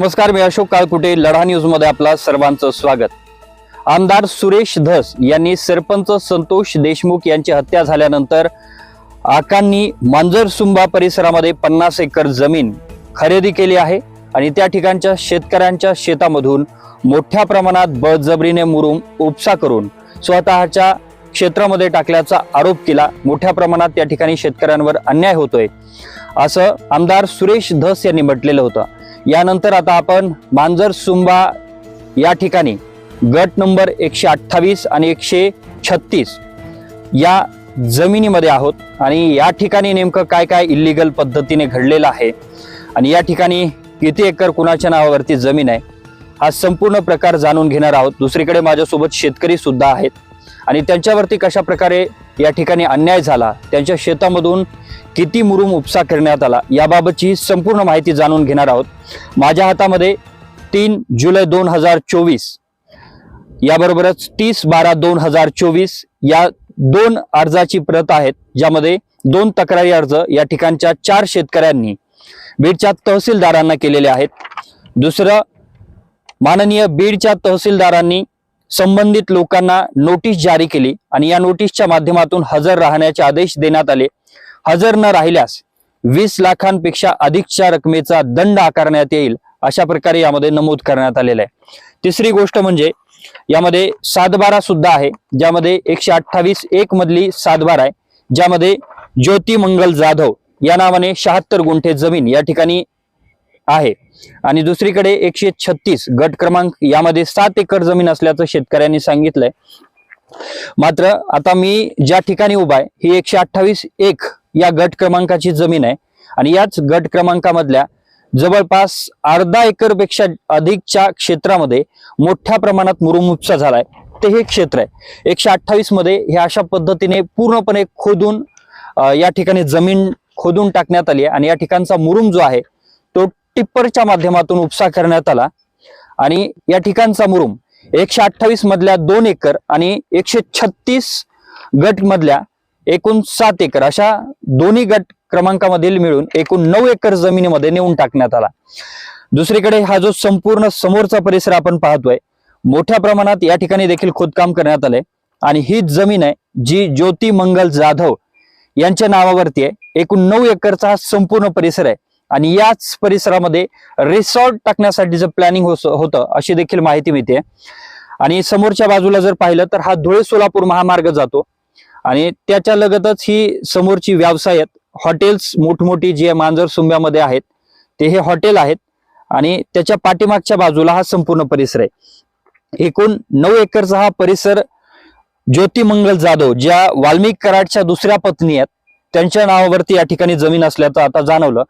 नमस्कार मी अशोक काळकुटे लढा न्यूजमध्ये आपला सर्वांचं स्वागत. आमदार सुरेश धस यांनी सरपंच संतोष देशमुख यांची हत्या झाल्यानंतर आकांनी मांजरसुंबा परिसरामध्ये पन्नास एकर जमीन खरेदी केली आहे आणि त्या ठिकाणच्या शेतकऱ्यांच्या शेतामधून मोठ्या प्रमाणात बळजबरीने मुरुम उपसा करून स्वतःच्या क्षेत्रामध्ये टाकल्याचा आरोप केला. मोठ्या प्रमाणात त्या ठिकाणी शेतकऱ्यांवर अन्याय होतोय असं आमदार सुरेश धस यांनी म्हटलेलं होतं. यानंतर आता आपण मांजर सुंबा या ठिकाणी गट नंबर एकशे अठ्ठावीस आणि एकशे छत्तीस या जमिनीमध्ये आहोत. आणि या ठिकाणी नेमकं काय काय इलिगल पद्धतीने घडलेलं आहे? आणि या ठिकाणी किती एकर कुणाच्या नावावरती जमीन आहे? हा संपूर्ण प्रकार जाणून घेणार आहोत. दुसरीकडे माझ्यासोबत शेतकरी सुद्धा आहेत. आणि त्यांच्यावरती कशा प्रकारे या ठिकाणी अन्याय झाला त्यांच्या शेतामधून किती मुरुम उपसा करण्यात आला याबाबतची संपूर्ण माहिती जाणून घेणार आहोत. माझ्या हातामध्ये तीन जुलै दोन हजार चोवीस याबरोबरच तीस बारा दोन हजार चोवीस या दोन अर्जाची प्रत आहेत ज्यामध्ये दोन तक्रारी अर्ज या ठिकाणच्या चार शेतकऱ्यांनी बीडच्या तहसीलदारांना केलेले आहेत. दुसरं माननीय बीडच्या तहसीलदारांनी संबंधित लोकांना नोटीस जारी केली आणि या नोटीसच्या माध्यमातून हजर राहण्याचे आदेश देण्यात आले. हजर न राहिल्यास वीस लाखांपेक्षा अधिकच्या रकमेचा दंड आकारण्यात येईल अशा प्रकारे यामध्ये नमूद करण्यात आलेलं आहे. तिसरी गोष्ट म्हणजे यामध्ये सातबारा सुद्धा आहे ज्यामध्ये एकशे अठ्ठावीस एक मधली सातबारा आहे ज्यामध्ये ज्योती मंगल जाधव या नावाने शहात्तर गुंठे जमीन या ठिकाणी आहे. आणि दुसरीकडे एकशे छत्तीस गट क्रमांक यामध्ये सात एकर जमीन असल्याचं शेतकऱ्यांनी सांगितलंय. मात्र आता मी ज्या ठिकाणी उभा आहे ही एकशे अठ्ठावीस एक या गट क्रमांकाची जमीन आहे. आणि याच गट क्रमांकामधल्या जवळपास अर्धा एकरपेक्षा अधिकच्या क्षेत्रामध्ये मोठ्या प्रमाणात मुरुम उपसा झालाय. ते हे क्षेत्र आहे. एकशे अठ्ठावीसमध्ये हे अशा पद्धतीने पूर्णपणे खोदून या ठिकाणी जमीन खोदून टाकण्यात आली आहे. आणि या ठिकाणचा मुरुम जो आहे तो टिप्परच्या माध्यमातून उपसा करण्यात आला. आणि या ठिकाणचा मुरुम एकशे अठ्ठावीस मधल्या दोन एकर आणि एकशे छत्तीस गट मधल्या एकूण सात एकर अशा दोन्ही गट क्रमांकामधील मिळून एकूण नऊ एकर जमिनीमध्ये नेऊन टाकण्यात आला. दुसरीकडे हा जो संपूर्ण समोरचा परिसर आपण पाहतोय मोठ्या प्रमाणात या ठिकाणी देखील खोदकाम करण्यात आले आणि ही जमीन आहे जी ज्योती मंगल जाधव यांच्या नावावरती आहे. एकूण नऊ एकरचा हा संपूर्ण परिसर आहे. आणि याच परिसरामध्ये रिसॉर्ट टाकण्यासाठीचं प्लॅनिंग होतं अशी देखील माहिती मिळते. आणि समोरच्या बाजूला जर पाहिलं तर हा धुळे सोलापूर महामार्ग जातो. आणि त्याच्या लगतच ही समोरची व्यवसाय आहेत. हॉटेल्स मोठमोठी जी मांजर सुंब्यामध्ये आहेत. ते हे हॉटेल आहेत. आणि त्याच्या पाठीमागच्या बाजूला हा संपूर्ण परिसर आहे. एकूण नऊ एकरचा हा परिसर ज्योतिमंगल जाधव ज्या वाल्मिक कराडच्या दुसऱ्या पत्नी आहेत त्यांच्या नावावरती या ठिकाणी जमीन असल्याचं आता जाणवलं.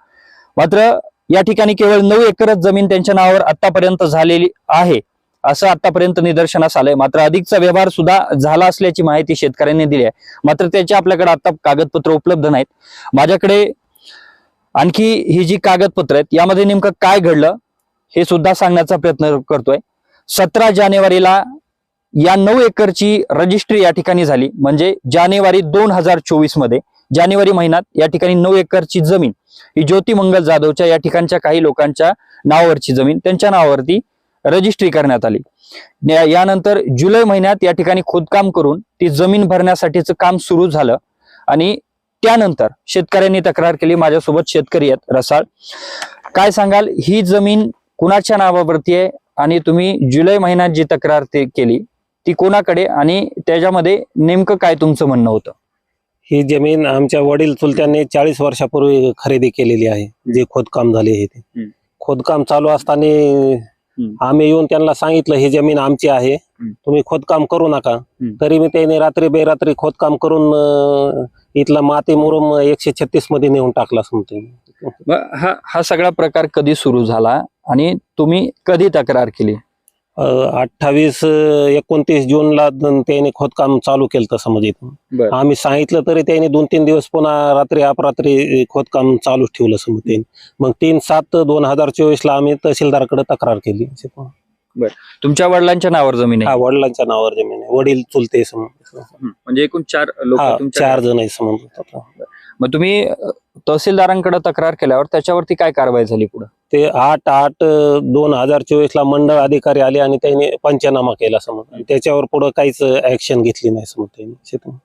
मात्र या ठिकाणी केवळ नऊ एकरच जमीन त्यांच्या नावावर आतापर्यंत झालेली आहे असं आतापर्यंत निदर्शनास आलंय. मात्र अधिकचा व्यवहार सुद्धा झाला असल्याची माहिती शेतकऱ्यांनी दिली आहे. मात्र त्याचे आपल्याकडे आता कागदपत्र उपलब्ध नाहीत. माझ्याकडे आणखी ही जी कागदपत्र आहेत यामध्ये नेमकं काय घडलं हे सुद्धा सांगण्याचा प्रयत्न करतोय. सतरा जानेवारीला या नऊ एकरची रजिस्ट्री या ठिकाणी झाली. म्हणजे जानेवारी दोन हजार चोवीसमध्ये जानेवारी महिन्यात या ठिकाणी नऊ एकरची जमीन ही ज्योती मंगल जाधवच्या या ठिकाणच्या काही लोकांच्या नावावरची जमीन त्यांच्या नावावरती रजिस्ट्री करण्यात आली. या- यानंतर जुलै महिन्यात या ठिकाणी खोदकाम करून ती जमीन भरण्यासाठीचं काम सुरू झालं आणि त्यानंतर शेतकऱ्यांनी तक्रार केली माझ्यासोबत शेतकरी आहेत रसाळ. काय सांगाल? ही जमीन कुणाच्या नावावरती आहे आणि तुम्ही जुलै महिन्यात जी तक्रार ते केली ती कोणाकडे आणि त्याच्यामध्ये नेमकं काय तुमचं म्हणणं होतं? ही जमीन आमच्या वडील चुलत्यांनी चाळीस वर्षापूर्वी खरेदी केलेली आहे जे खोदकाम झाले आहे ते. खोदकाम चालू असताना आम्ही येऊन त्यांना सांगितलं ही जमीन आमची आहे. तुम्ही खोदकाम करू नका. तरी मी त्याने रात्री बेरात्री खोदकाम करून इथला माती मुरुम एकशे छत्तीसमध्ये नेऊन टाकला समजते हा हा सगळा प्रकार कधी सुरू झाला आणि तुम्ही कधी तक्रार केली? अठ्ठावीस एकोणतीस जूनला त्याने खोदकाम चालू केलं तसं म्हणजे. आम्ही सांगितलं तरी त्याने दोन तीन दिवस पुन्हा रात्री अपरात्री खोदकाम चालू ठेवलं समज त्यांनी. मग तीन सात दोन हजार चोवीस ला आम्ही तहसीलदारकडे तक्रार केली. तुमच्या वडिलांच्या नावावर जमीन आहे? वडिलांच्या नावावर जमीन आहे. वडील चुलते समज. म्हणजे एकूण चार लोक चार जण आहे समज. मग तुम्ही तहसीलदारांकडे तक्रार केल्यावर त्याच्यावरती काय कारवाई झाली पुढे? ते आठ आठ दोन हजार चोवीस ला मंडळ अधिकारी आले आणि त्यांनी पंचनामा केला समज आणि त्याच्यावर पुढे काहीच ऍक्शन घेतली नाही समज त्यांनी.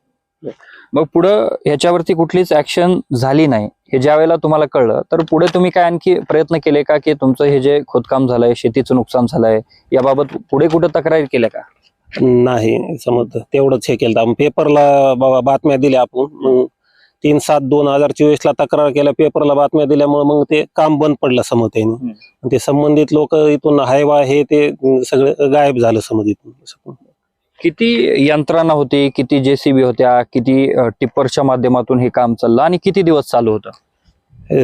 मग पुढं ह्याच्यावरती कुठलीच ऍक्शन झाली नाही. हे ज्या वेळेला तुम्हाला कळलं तर पुढे तुम्ही काय आणखी प्रयत्न केले का की तुमचं हे जे खोदकाम झालंय शेतीचं नुकसान झालंय याबाबत पुढे कुठं तक्रारी केल्या का? नाही समज तेवढंच हे केलं पेपरला बाबा बातम्या दिल्या आपण. मग तीन सात दोन हजार चोवीस ला तक्रार केल्या पेपरला बातम्या दिल्यामुळे मग ते काम बंद पडलं समज त्यांनी ते संबंधित लोक इथून हायवा हे ते सगळं गायब झालं समज इथून किती यंत्रणा होती किती जेसीबी होत्या किती टिप्परच्या माध्यमातून हे काम चाललं आणि किती दिवस चालू होतं? हे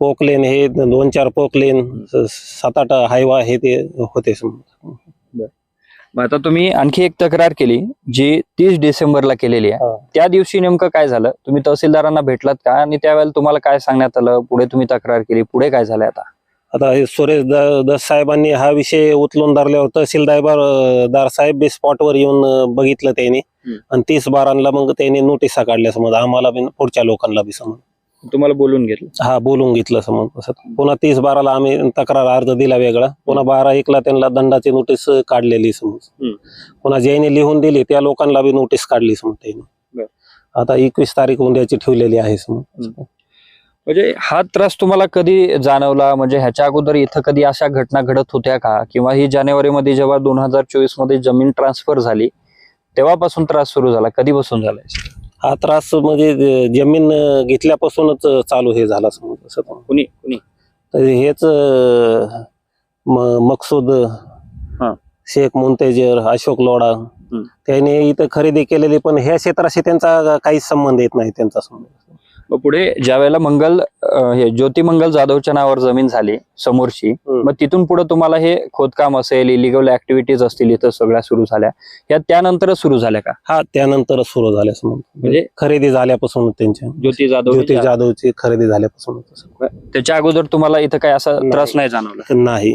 पोकलेन हे दोन चार पोकलेन सात आठ हायवा हे ते होते समज मग आता तुम्ही आणखी एक तक्रार केली जी तीस डिसेंबरला केलेली आहे. हा. त्या दिवशी नेमकं काय झालं? तुम्ही तहसीलदारांना भेटलात का? आणि त्यावेळेला तुम्हाला काय सांगण्यात आलं? पुढे तुम्ही तक्रार केली पुढे काय झालंय आता? आता हे सुरेश दस साहेबांनी हा विषय उचलून धरल्यावर तहसीलदार दार साहेब बी स्पॉटवर येऊन बघितलं त्यांनी. आणि तीस बारांना मग त्यांनी नोटिसा काढल्या समज आम्हाला पुढच्या लोकांना बी समज तुम्हाला बोलून घेतलं? हा बोलून घेतलं समज पुन्हा तीस बाराला आम्ही तक्रार अर्ज दिला वेगळा. पुन्हा बारा एकला त्यांना दंडाची नोटीस काढलेली समज. पुन्हा ज्याने लिहून दिली त्या लोकांना बी नोटीस काढली समज त्यांनी. आता एकवीस तारीख उद्याची ठेवलेली आहे समज म्हणजे हा त्रास तुम्हाला कधी जाणवला? म्हणजे ह्याच्या अगोदर इथं कधी अशा घटना घडत होत्या का? किंवा ही जानेवारीमध्ये जेव्हा दोन हजार चोवीसमध्ये जमीन ट्रान्सफर झाली तेव्हापासून त्रास सुरू झाला? कधीपासून झालाय? हा त्रास म्हणजे जमीन घेतल्यापासूनच चालू हे झाला समज. कुणी कुणी तर हेच मकसूद हा. शेख मुंतेजर अशोक लोडा त्याने इथं खरेदी केलेली पण ह्या क्षेत्राशी त्यांचा काहीच संबंध येत नाही त्यांचा संबंध मग पुढे ज्या वेळेला मंगल अं, हे ज्योती मंगल जाधवच्या नावावर जमीन झाली समोरची हम्म. मग तिथून पुढे तुम्हाला हे खोदकाम असेल इलिगल ऍक्टिव्हिटीज असतील इथं सगळ्या सुरू झाल्या. या त्यानंतरच सुरू झाल्या का? हा त्यानंतरच सुरू झाल्या समज म्हणजे खरेदी झाल्यापासून त्यांच्या ज्योती जाधव ज्योती जाधवची खरेदी झाल्यापासून त्याच्या अगोदर तुम्हाला इथं काय असा. त्रास नाही जाणवला? नाही.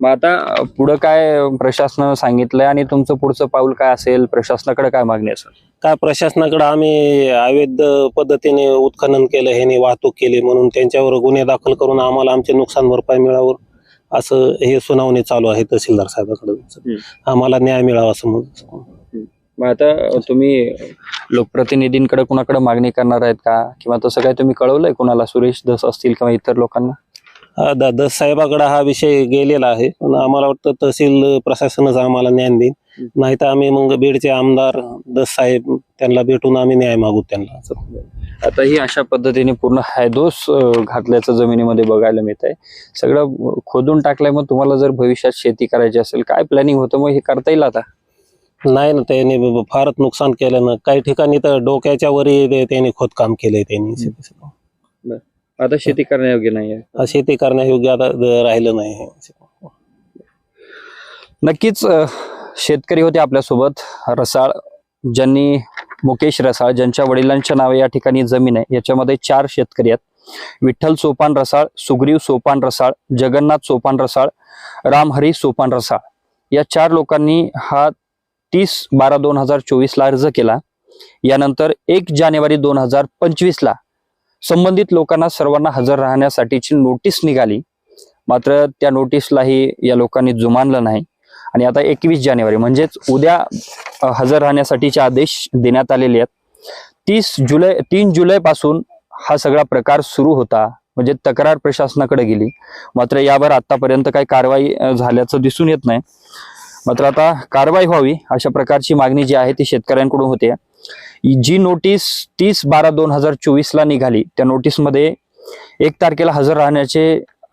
मग आता पुढं काय प्रशासनानं सांगितलंय आणि तुमचं पुढचं पाऊल काय असेल? प्रशासनाकडे काय मागणी असेल? काय प्रशासनाकडे आम्ही अवैध पद्धतीने उत्खनन केलं ह्याने वाहतूक केली म्हणून त्यांच्यावर गुन्हे दाखल करून आम्हाला आमचे नुकसान भरपाई मिळावं. असं हे सुनावणी चालू आहे तहसीलदार साहेबाकडे. आम्हाला न्याय मिळावा समज मग आता तुम्ही लोकप्रतिनिधींकडे कुणाकडे मागणी करणार आहेत का? किंवा तसं काय तुम्ही कळवलंय कुणाला? सुरेश धस असतील किंवा इतर लोकांना? हा, द- दस साहेबाकडे हा विषय गेलेला आहे. पण आम्हाला वाटतं तहसील प्रशासनच आम्हाला न्याय देईल. नाही तर आम्ही मग बीडचे आमदार दस साहेब त्यांना भेटून आम्ही न्याय मागू त्यांना. आता ही अशा पद्धतीने पूर्ण हायदोस घातल्याचं जमिनीमध्ये बघायला मिळत आहे सगळं खोदून टाकलंय मग तुम्हाला जर भविष्यात शेती करायची असेल काय प्लॅनिंग होतं मग हे करता येईल आता? नाही ना त्यांनी फारच नुकसान केलं ना. काही ठिकाणी तर डोक्याच्या वरी त्यांनी खोदकाम केलंय त्यांनी. आता शेती करण्यायोग्य नाही आहे शेती करण्यायोग्य आता द- राहिलं नाही हे. नक्कीच अ, शेतकरी होते आपल्यासोबत. रसाळ ज्यांनी मुकेश रसाळ ज्यांच्या वडिलांच्या नावे या ठिकाणी जमीन आहे याच्यामध्ये चार शेतकरी आहेत. विठ्ठल सोपान रसाळ सुग्रीव सोपान रसाळ जगन्नाथ सोपान रसाळ रामहरी सोपान रसाळ. या चार लोकांनी हा तीस बारा दोन हजार चोवीसला अर्ज केला. यानंतर एक जानेवारी दोन हजार पंचवीसला संबंधित लोकांना सर्वांना हजर राहण्यासाठीची नोटीस निघाली. मात्र त्या नोटीसलाही या लोकांनी जुमानलं नाही. आणि आता एकवीस जानेवारी म्हणजेच उद्या हजर राहण्यासाठीचे आदेश देण्यात आलेले आहेत. तीस जुलै तीन जुलैपासून हा सगळा प्रकार सुरू होता. म्हणजे तक्रार प्रशासनाकडे गेली. मात्र यावर आतापर्यंत काही कारवाई झाल्याचं दिसून येत नाही. मात्र आता कारवाई व्हावी अशा प्रकारची मागणी जी आहे ती शेतकऱ्यांकडून होते. जी नोटीस तीस बारा दोन हजार चोवीस ला निघाली त्या नोटीसमध्ये एक तारखेला हजर राहण्याचे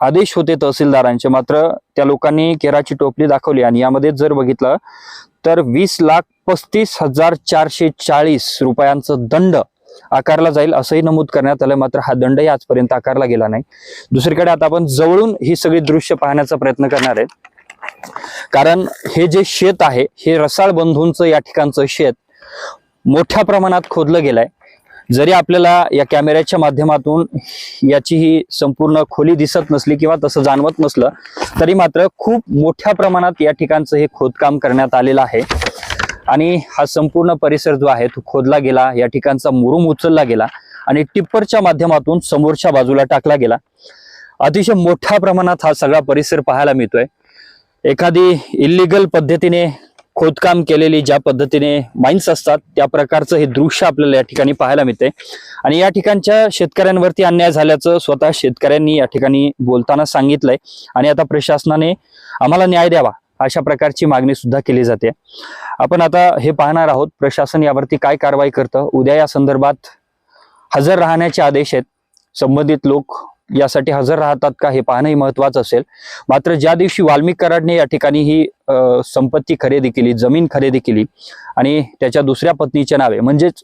आदेश होते तहसीलदारांचे. मात्र त्या लोकांनी केराची टोपली दाखवली आणि यामध्ये जर बघितलं तर वीस लाख पस्तीस हजार चारशे चाळीस रुपयांचं दंड आकारला जाईल असंही नमूद करण्यात आलं. मात्र हा दंडही आजपर्यंत आकारला गेला नाही. दुसरीकडे आता आपण जवळून ही सगळी दृश्य पाहण्याचा प्रयत्न करणार आहेत. कारण हे जे शेत आहे हे रसाळ बंधूंचं या ठिकाणचं शेत मोठ्या प्रमाणात खोदलं गेलंय. जरी आपल्याला या कॅमेऱ्याच्या माध्यमातून याची ही संपूर्ण खोली दिसत नसली किंवा तसं जाणवत नसलं तरी मात्र खूप मोठ्या प्रमाणात या ठिकाणचं हे खोदकाम करण्यात आलेलं आहे. आणि हा संपूर्ण परिसर जो आहे तो खोदला गेला या ठिकाणचा मुरुम उचलला गेला आणि टिप्परच्या माध्यमातून समोरच्या बाजूला टाकला गेला. अतिशय मोठ्या प्रमाणात हा सगळा परिसर पाहायला मिळतोय. एखादी इलिगल पद्धतीने खोदकाम केलेली ज्या पद्धतीने माइन्स असतात त्या प्रकारचं हे दृश्य आपल्याला या ठिकाणी पाहायला मिळते आणि या ठिकाणच्या शेतकऱ्यांवरती अन्याय झाल्याचं स्वतः शेतकऱ्यांनी या ठिकाणी बोलताना सांगितलंय. आणि आता प्रशासनाने आम्हाला न्याय द्यावा अशा प्रकारची मागणी सुद्धा केली जाते. आपण आता हे पाहणार आहोत प्रशासन यावरती काय कारवाई करतं. उद्या या संदर्भात हजर राहण्याचे आदेश आहेत. संबंधित लोक यासाठी हजर राहतात का हे पाहणंही महत्वाचं असेल. मात्र ज्या दिवशी वाल्मिक कराडने या ठिकाणी ही संपत्ती खरेदी केली जमीन खरेदी केली आणि त्याच्या दुसऱ्या पत्नीच्या नावे म्हणजेच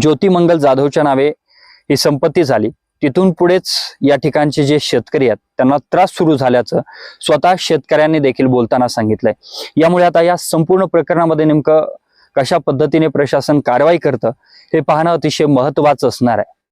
ज्योतिमंगल जाधवच्या नावे ही संपत्ती झाली तिथून पुढेच या ठिकाणचे जे शेतकरी आहेत त्यांना त्रास सुरू झाल्याचं स्वतः शेतकऱ्यांनी देखील बोलताना सांगितलंय. यामुळे आता या संपूर्ण प्रकरणामध्ये नेमकं कशा पद्धतीने प्रशासन कारवाई करतं हे पाहणं अतिशय महत्वाचं असणार आहे.